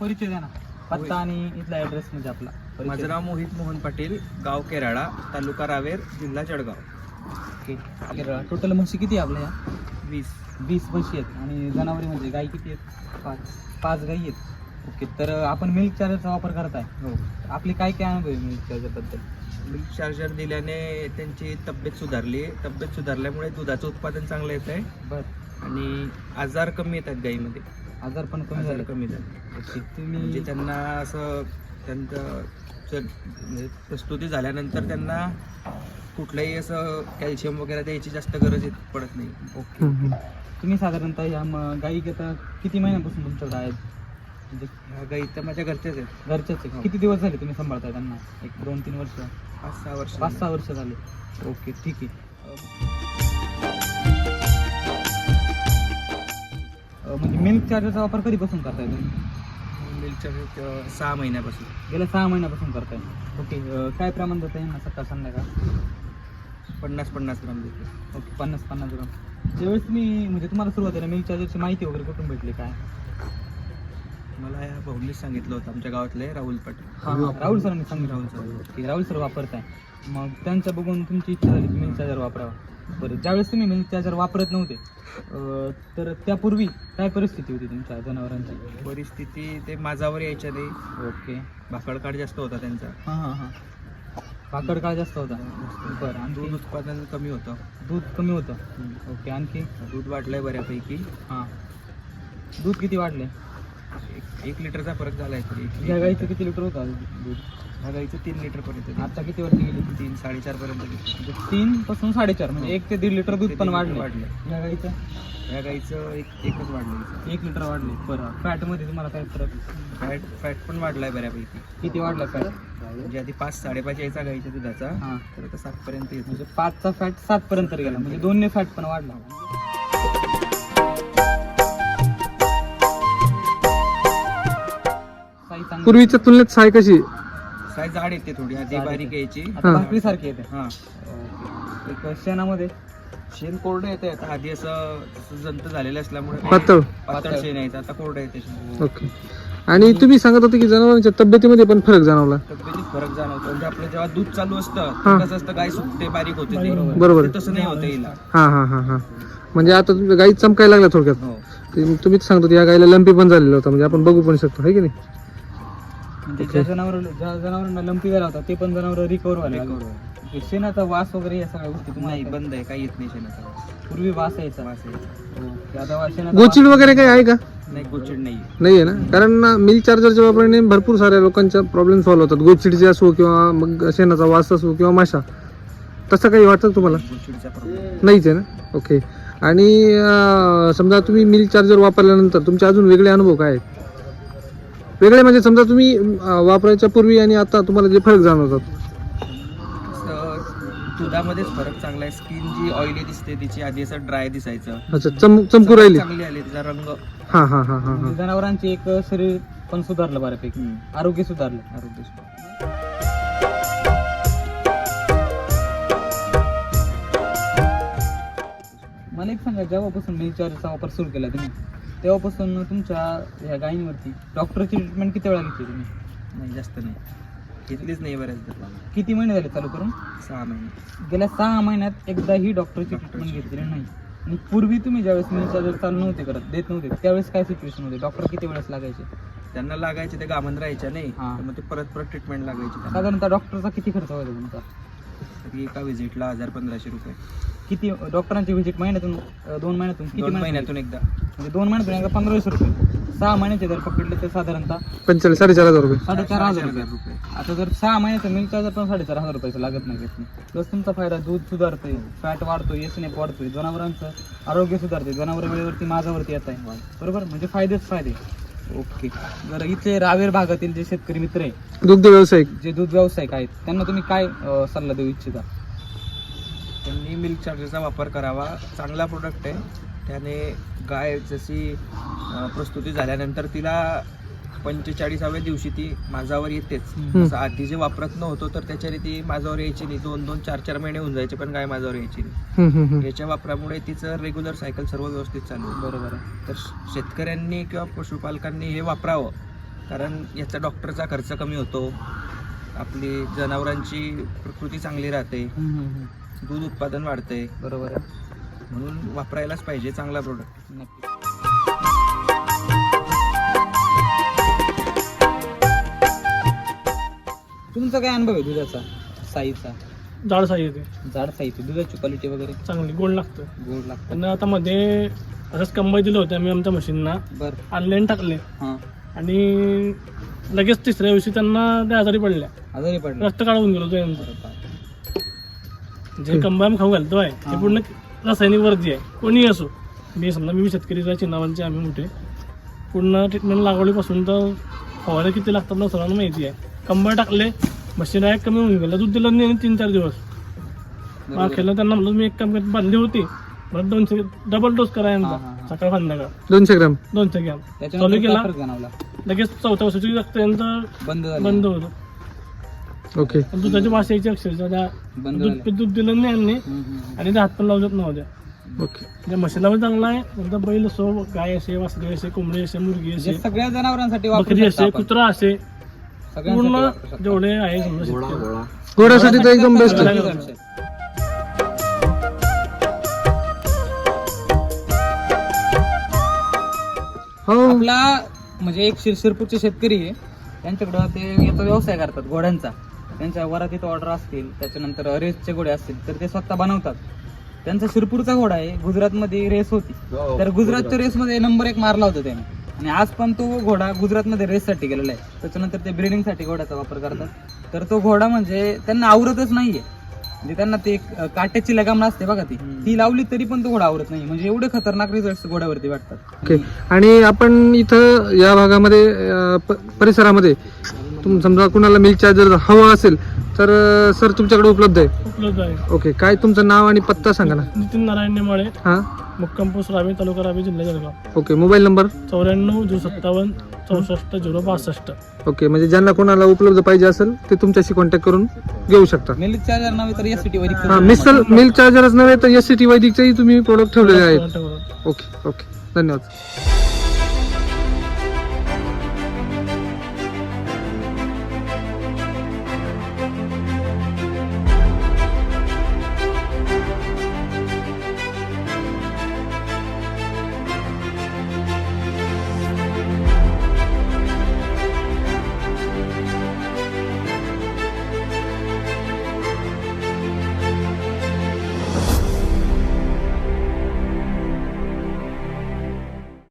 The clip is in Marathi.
परिचय द्या ना. पत्ता आणि इथला ऍड्रेस म्हणजे आपला. परिचय. माझं नाव मोहित मोहन पाटील गाव केराळा तालुका रावेर जिल्हा जळगाव. ओके. टोटल म्हशी किती आहे आपल्या या? वीस. वीस म्हशी आहेत. आणि जनावरे म्हणजे गाई किती आहेत? पाच. पाच गाई आहेत. ओके. तर आपण मिल्क चार्जरचा वापर करताय हो. आपले काय काय अनुभव आहे मिल्क चार्जरबद्दल मिल्क चार्जर दिल्याने त्यांची तब्येत सुधारली. तब्येत सुधारल्यामुळे दुधाचं उत्पादन चांगलं येत आहे बरं. आणि आजार कमी येतात गाईमध्ये. आजार पण कमी झाले. कमी झाले. म्हणजे तुम्ही त्यांना असं त्यांचं म्हणजे प्रस्तुती झाल्यानंतर त्यांना कुठलंही असं कॅल्शियम वगैरे द्यायची जास्त गरज येत पडत नाही. ओके. तुम्ही साधारणतः या म- गाई आता किती महिन्यापासून तुमच्याकडे आहेत म्हणजे ह्या गाई तर माझ्या घरच्याच आहेत. घरच्याच आहे. हो. किती दिवस झाले तुम्ही सांभाळताय त्यांना? एक दोन तीन वर्ष? पाच सहा वर्ष पाच सहा वर्ष झाले. ओके ठीक आहे. म्हणजे मिल्क चार्जरचा वापर कधीपासून करताय तुम्ही? मिल्क चार्जर सहा महिन्यापासून. गेल्या सहा महिन्यापासून करताय. ओके. अं, काय प्रमाण देता यांना? सकाळ संध्याकाळ? पन्नास पन्नास ग्राम देतो ओके पन्नास पन्नास ग्राम. ज्यावेळेस तुम्ही म्हणजे तुम्हाला सुरुवातीला मिल्क चार्जरची माहिती वगैरे कुठून भेटली काय? मला या भाऊंनीच सांगितलं होतं आमच्या गावातले राहुल पाटील. हां राहुल सरांनी सांगितलं Rahul sir. Sir Rahul sir वापरताय. मग त्यांचं बघून तुमची इच्छा झाली की मिल्क चार्जर वापरावा. बरं ज्यावेळेस तुम्ही मिल्क चार्जर वापरत नव्हते अं, तर त्यापूर्वी काय परिस्थिती होती तुमच्या जनावरांची? परिस्थिती ते माझावर यायच्या नाही ओके. भाकडकाळ जास्त होता त्यांचा. हां हां हां. भाकड काळ जास्त होता? बरं दूध आणखी उत्पादन कमी होतं. दूध कमी होतं? ओके आणखी? दूध वाढलंय बऱ्यापैकी. हां. दूध किती वाढले एक एक लिटरचा फरक झालाय तरी एक- या गाईचं किती लिटर होतं दूध? ह्या गाईचं तीन लिटर पर्यंत आता किती वरती गेली तीन साडेचार पर्यंत गेलं. म्हणजे तीन पासून साडेचार म्हणजे एक ते दीड लिटर दूध पण वाढले. वाढलं. या गाईचं? ह्या गाईचं एक एकच वाढलं. एक लिटर वाढले. बरं. फॅटमध्ये तुम्हाला काय फरक? फॅट फॅट पण वाढलाय बऱ्यापैकी. किती वाढला फॅट म्हणजे आधी पाच साडेपाच यायचा गाईच्या दुधाचा. हां. तर आता सात पर्यंत येतो. म्हणजे पाचचा फॅट सात पर्यंत गेला. म्हणजे दोनने फॅट पण वाढला. साई चांगली. पूर्वीच्या तुलनेत साय कशी? साईज जाड येते थोडी आधी बारीक. यायची. आता. भाकरी सारखी येते. हा. एक शेणामध्ये शेण कोरडं येते आता आधी असं जंत झालेलं असल्यामुळे पातळ. पातळ शेण यायचं आता कोरडं येते शेण. ओके. आणि तुम्ही सांगत होते की जनावरांच्या तब्येतीमध्ये पण फरक जाणवला. तब्येतीत फरक जाणवतो म्हणजे आपलं जेव्हा दूध चालू असतं हां. कसं असतं गाय सुकते बारीक होते ते बरोबर. ते तसं नाही होतं हिला. हा हा हा हा. म्हणजे आता तुमच्या गाई चमकायला लागल्या थोडक्यात. हो. ते तुम्हीच सांगतो या गाईला लंपी पण झालेला होता म्हणजे आपण बघू पण शकतो है की नाही? म्हणजे ज्या जनावर ज्या जनावरांना लंपी झाला होता ते पण जनावर रिकवर व्हायला लागले. ओके, शेणाचा वास वगैरे या सगळ्या गोष्टी तुम्हाला नाही बंद आहे काही येत नाही शेणाचा वास. पूर्वी वास यायचा. वास यायचा. ओके, आता वा- शेणाचा गोचिड वास- वगैरे काही आहे का? नाही गोचिड नाही. नाहीये ना? कारण मिल्क चार्जरच्या वापराने भरपूर साऱ्या लोकांच्या प्रॉब्लेम सॉल्व्ह होतात. गोचिडचे असो किंवा मग शेणाचा वास असो किंवा माशा. तसं काही वाटतं का तुम्हाला? गोचिडचा प्रॉब्लेम नाहीच आहे ना? ओके आणि अं, समजा तुम्ही मिल्क चार्जर वापरल्यानंतर तुमचे अजून वेगळे अनुभव काय आहेत? वेगळे म्हणजे समजा तुम्ही अं, वापरायच्या पूर्वी आणि आता तुम्हाला जे फरक जाणवतात. दुधामध्येच फरक चांगला आहे. स्किन जी ऑइली दिसते तिची आधी असं ड्राय दिसायचं. अच्छा चम चमकू राहिली. चांगली आली तिचा रंग. हा हा हा हा हा. जनावरांचे एक शरीर पण सुधारलं बऱ्यापैकी. आरोग्य सुधारलं. आरोग्य मला एक सांगा जेव्हापासून मिल्क चार्जरचा वापर सुरू केला तुम्ही? तेव्हापासून तुमच्या ह्या गायींवरती डॉक्टरची ट्रीटमेंट किती वेळा घेतली तुम्ही? नाही जास्त नाही. घेतलीच नाही बऱ्याचदा किती महिने झाले चालू करून? सहा महिने. गेल्या सहा महिन्यात एकदाही डॉक्टरची ट्रीटमेंट घेतलेली नाही. आणि पूर्वी तुम्ही ज्यावेळेस मिल्क चार्जर चालू नव्हते करत देत नव्हते त्यावेळेस काय सिच्युएशन होते? डॉक्टर किती वेळेस लागायचे? त्यांना लागायचे ते गामन राहायच्या नाही. हा. मग ते परत परत ट्रीटमेंट लागायची. साधारणतः डॉक्टरचा किती खर्च व्हायचा तुमचा? एका व्हिजिटला हजार पंधराशे रुपये. किती डॉक्टरांची व्हिजिट महिन्यातून अं, दोन महिन्यातून किती दोन महिन्यातून? एकदा. म्हणजे दोन महिन्यातून एकदा पंधराशे रुपये. सहा महिन्याचे जर पकडले तर साधारणतः पंचेचाळीस साडेचार हजार रुपये. साडेचार हजार हजार रुपये. रुपये. आता जर सहा महिन्याचं मिल्क चार्जर पण साडेचार हजार रुपयाचं लागत नाही घेत नाही प्लस तुमचा फायदा दूध सुधारतोय फॅट वाढतोय एसनेप वाढतोय जनावरांचं आरोग्य सुधारते जनावर वेळेवरती माझ्यावरती येत आहे. बरोबर? म्हणजे फायदेच फायदे. ओके. बरं इथे रावेर भागातील जे शेतकरी मित्र आहे दुग्ध व्यावसायिक. जे दूध व्यावसायिक आहेत त्यांना तुम्ही काय अं, सल्ला देऊ इच्छिता? त्यांनी मिल्क चार्जरचा वापर करावा. चांगला प्रोडक्ट आहे. त्याने गाय जशी अं, प्रस्तुती झाल्यानंतर तिला पंचेचाळीसाव्या दिवशी ती माझावर येतेच. असं आधी जे वापरत नव्हतो तर त्याच्याने ती माझावर यायची नाही. दोन दोन चार चार महिने होऊन जायचे पण गाय माझावर यायची नाही. याच्या वापरामुळे तिचं रेग्युलर सायकल सर्व व्यवस्थित चालू. बरोबर आहे. तर शेतकऱ्यांनी किंवा पशुपालकांनी हे वापरावं. कारण याचा डॉक्टरचा खर्च कमी होतो. आपली जनावरांची प्रकृती चांगली राहते. दूध उत्पादन वाढते बरोबर आहे. म्हणून वापरायलाच पाहिजे चांगला प्रोडक्ट नक्की. तुमचा काय अनुभव आहे दुधाचा? साईचा? जाड साई येते जाड साईची दुधाची क्वालिटी वगैरे? चांगली गोड लागतं. गोड लागतं. त्यांना आता मध्ये असंच कंबाई दिलं होतं आम्ही आमच्या मशीनना बर. ऑनलाईन टाकले. हा. आणि लगेच तिसऱ्या दिवशी त्यांना त्या आजारी पडल्या. आजारी पडला रक्त काढून गेलो अरे बाप. जे कंबाई आम्ही खाऊ घालतो आहे ते पूर्ण रासायनिक वरती आहे. कोणीही असो. मी समजा मी शेतकरी चिन्हावांचे आम्ही मोठे. पूर्ण ट्रीटमेंट लागवडीपासून तर फवारे किती लागतात ना सर्वांना माहिती आहे. कंबाई टाकले. मशीन आहे कमी होऊन गेलं. दूध दिलं नाही तीन चार दिवस. खेळलं त्यांना म्हणलं मी एक काम करत बांधली होती. मला दोनशे डबल डोस करा यांचा हा, हा, हा. सकाळ संध्याकाळ दोनशे ग्राम. दोनशे त्याच्यानंतर चालू केला. काय फरक जाणवला लगेच चौथ्या वर्षाची रक्त यांचं बंद झालं. बंद होतं. ओके. दुधाची वास यायची अक्षरशः. त्या बंद दूध झालं. दूध दिलं नाही यांनी. हम्म, हम्म, हम्म. आणि ते हात पण लावत नव्हत्या ओके. त्या म्हशीला पण चांगला आहे. नंतर बैल असो गाय असे वासरे असे कोंबडी असे मुलगी म्हणजे असे सगळ्या जनावरांसाठी वापरू बकरी शकता असे आपण. कुत्रा असे. पूर्ण. जेवढे आहे समजा. घोड्यासाठी तर एकदम बेस्ट आहे. हो. आपला म्हणजे एक शिर शिरपूरचे शेतकरी आहे. त्यांच्याकडं ते याचा व्यवसाय करतात घोड्यांचा. त्यांच्या वरात इथं ऑर्डर असतील त्याच्यानंतर रेसचे घोडे असतील तर ते स्वतः बनवतात. त्यांचा शिरपूरचा घोडा आहे गुजरातमध्ये रेस होती. तर गुजरातच्या रेसमध्ये नंबर एक मारला होता त्याने. आणि आज पण तो घोडा गुजरातमध्ये रेससाठी गेलेला आहे. त्याच्यानंतर ते ब्रिडिंगसाठी घोड्याचा वापर करतात. तर तो घोडा म्हणजे त्यांना आवरतच नाहीये. म्हणजे त्यांना ते काट्याची लगाम असते बघा ती. ती लावली तरी पण तो घोडा आवरत नाही. म्हणजे एवढे खतरनाक रिझल्ट घोड्यावरती वाटतात. ओके. आणि आपण इथं या भागामध्ये अं, प- परिसरामध्ये तुम समजा कुणाला मिल्क चार्जर हवा असेल तर सर तुमच्याकडे उपलब्ध आहे? उपलब्ध आहे. ओके काय तुमचं नाव आणि पत्ता सांगा ना. नितीन नारायण नेमाळे हां? मुक्काम पोस्ट रावे तालुका रावे जिल्हा जळगाव. ओके मोबाईल नंबर चौऱ्याण्णव झिरो सत्तावन्न चौसष्ट झिरो बासष्ट. ओके म्हणजे ज्यांना कोणाला उपलब्ध पाहिजे असेल ते तुमच्याशी कॉन्टॅक्ट करून घेऊ शकता. मिल्क चार्जर नव्हे तर एस टी वैदिक हां मिसल मिल्क चार्जरच नव्हे तर एस सी टी वैदिकचेही तुम्ही प्रोडक्ट ठेवलेले आहेत. ओके ओके धन्यवाद.